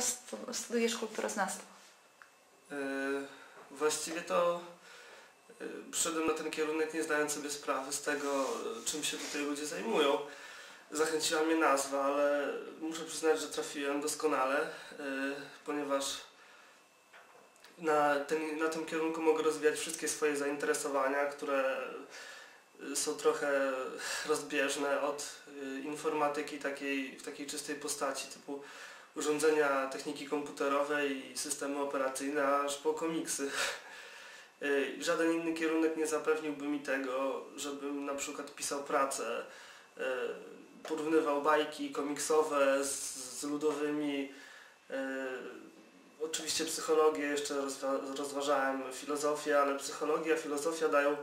stu- studiujesz kulturoznawstwo? Yy, Właściwie to yy, przyszedłem na ten kierunek nie zdając sobie sprawy z tego, yy, czym się tutaj ludzie zajmują. Zachęciła mnie nazwa, ale muszę przyznać, że trafiłem doskonale, ponieważ na, ten, na tym kierunku mogę rozwijać wszystkie swoje zainteresowania, które są trochę rozbieżne od informatyki takiej, w takiej czystej postaci, typu urządzenia techniki komputerowej i systemy operacyjne, aż po komiksy. Y, Żaden inny kierunek nie zapewniłby mi tego, żebym na przykład pisał pracę, y, porównywał bajki komiksowe z, z ludowymi. y, Oczywiście psychologię jeszcze rozwa- rozważałem, filozofię, ale psychologia, filozofia dają,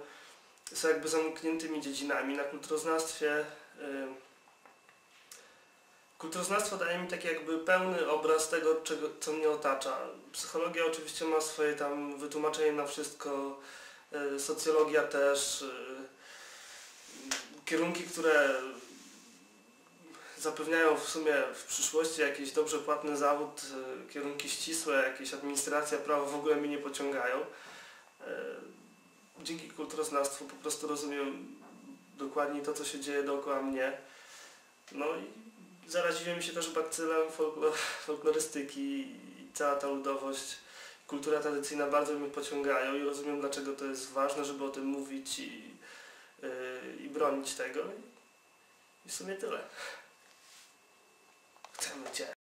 są jakby zamkniętymi dziedzinami. Na kulturoznawstwie Kulturoznawstwo daje mi taki jakby pełny obraz tego, czego, co mnie otacza. Psychologia oczywiście ma swoje tam wytłumaczenie na wszystko, y, socjologia też, y, kierunki, które zapewniają w sumie w przyszłości jakiś dobrze płatny zawód, y, kierunki ścisłe, jakieś administracja, prawo w ogóle mnie nie pociągają. Dzięki kulturoznawstwu po prostu rozumiem dokładnie to, co się dzieje dookoła mnie. No i zaraziłem się też bakcylem folklor, folklorystyki i cała ta ludowość, kultura tradycyjna bardzo mnie pociągają i rozumiem dlaczego to jest ważne, żeby o tym mówić i, yy, i bronić tego. I w sumie tyle. Chcemy Cię.